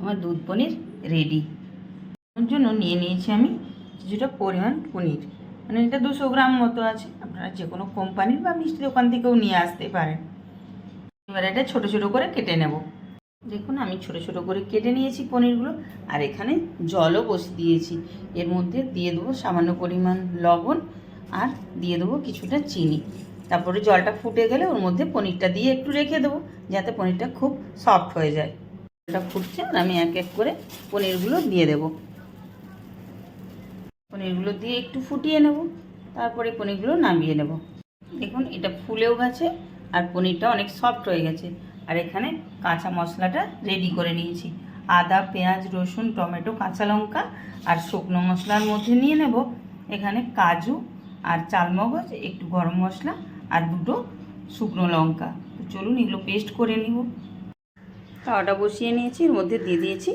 আমার দুধ পনির রেডি ওর জন্য নিয়ে নিয়েছি আমি কিছুটা পরিমাণ পনির। মানে এটা দুশো গ্রাম মতো আছে। আপনারা যে কোনো কোম্পানির বা মিষ্টি দোকান থেকেও নিয়ে আসতে পারেন। এবার এটা ছোট ছোট করে কেটে নেব। দেখুন, আমি ছোট ছোট করে কেটে নিয়েছি পনিরগুলো। আর এখানে জলও বসে দিয়েছি। এর মধ্যে দিয়ে দেবো সামান্য পরিমাণ লবণ আর দিয়ে দেবো কিছুটা চিনি। তারপরে জলটা ফুটে গেলে ওর মধ্যে পনিরটা দিয়ে একটু রেখে দেবো, যাতে পনিরটা খুব সফট হয়ে যায়। জলটা ফুটছে, আর আমি এক এক করে পনিরগুলো দিয়ে দেবো। পনিরগুলো দিয়ে একটু ফুটিয়ে নেব, তারপরে পনিরগুলো নামিয়ে নেব। দেখুন, এটা ফুলেও গেছে, আর পনিরটা অনেক সফট হয়ে গেছে। আর এখানে কাঁচা মশলাটা রেডি করে নিয়েছি। আদা, পেঁয়াজ, রসুন, টমেটো, কাঁচা লঙ্কা আর শুকনো মশলার মধ্যে নিয়ে নেব। এখানে কাজু আর চালমগজ, একটু গরম মশলা আর দুটো শুকনো লঙ্কা। চলুন এগুলো পেস্ট করে নিব। তাওয়াটা বসিয়ে নিয়েছি, এর মধ্যে দিয়ে দিয়েছি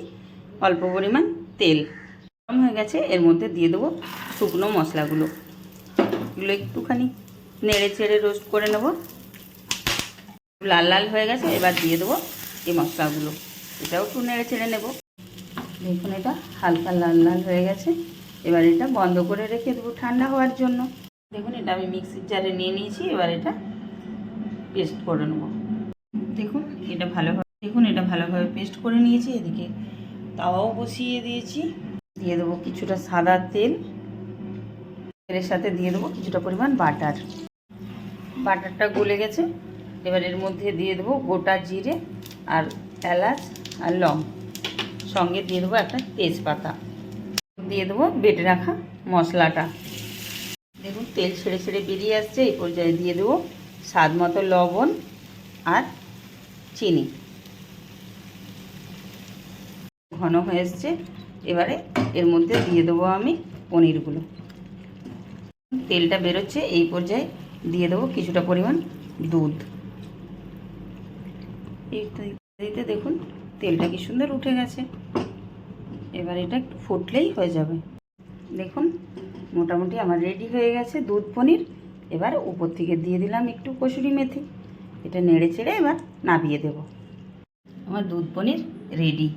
অল্প পরিমাণ তেল। গরম হয়ে গেছে, এর মধ্যে দিয়ে দেবো শুকনো মশলাগুলো। এগুলো একটুখানি নেড়ে চেড়ে রোস্ট করে নেব। লাল লাল হয়ে গেছে, এবার দিয়ে দেবো এই মশলাগুলো। এটাও একটু নেড়ে চেড়ে নেব। দেখুন এটা হালকা লাল লাল হয়ে গেছে, এবার এটা বন্ধ করে রেখে দেবো ঠান্ডা হওয়ার জন্য। দেখুন এটা আমি মিক্সির জারে নিয়ে নিয়েছি, এবার এটা পেস্ট করে নেব। দেখুন এটা ভালোভাবে দেখুন, এটা ভালোভাবে পেস্ট করে নিয়েছি, এদিকে তাওয়াও বসিয়ে দিয়েছি। দিয়ে দেবো কিছুটা সাদা তেল তেলের সাথে দিয়ে দেবো কিছুটা পরিমাণ বাটার। বাটারটা গলে গেছে, এবার এর মধ্যে দিয়ে দেবো গোটা জিরে আর এলাচ আর লং। সঙ্গে দিয়ে দেবো একটা তেজপাতা। দিয়ে দেবো বেটে রাখা মশলাটা। দেখুন, তেল ছেড়ে ছেড়ে বেরিয়ে আসছে, এই পর্যায়ে দিয়ে দেবো স্বাদ মতো লবণ আর চিনি। ঘন হয়ে এসছে। এবারে এর মধ্যে দিয়ে দেবো আমি পনিরগুলো। তেলটা বেরোচ্ছে, এই পর্যায়ে দিয়ে দেবো কিছুটা পরিমাণ দুধ। এই দিতে দেখুন, তেলটা কি সুন্দর উঠে গেছে। এবার এটা একটু ফুটলেই হয়ে যাবে। দেখুন, মোটামুটি আমার রেডি হয়ে গেছে দুধ, পনির। এবার উপর থেকে দিয়ে দিলাম একটু কসুরি মেথি। এটা নেড়ে চেড়ে এবার নামিয়ে দেব। আমার দুধ, পনির রেডি।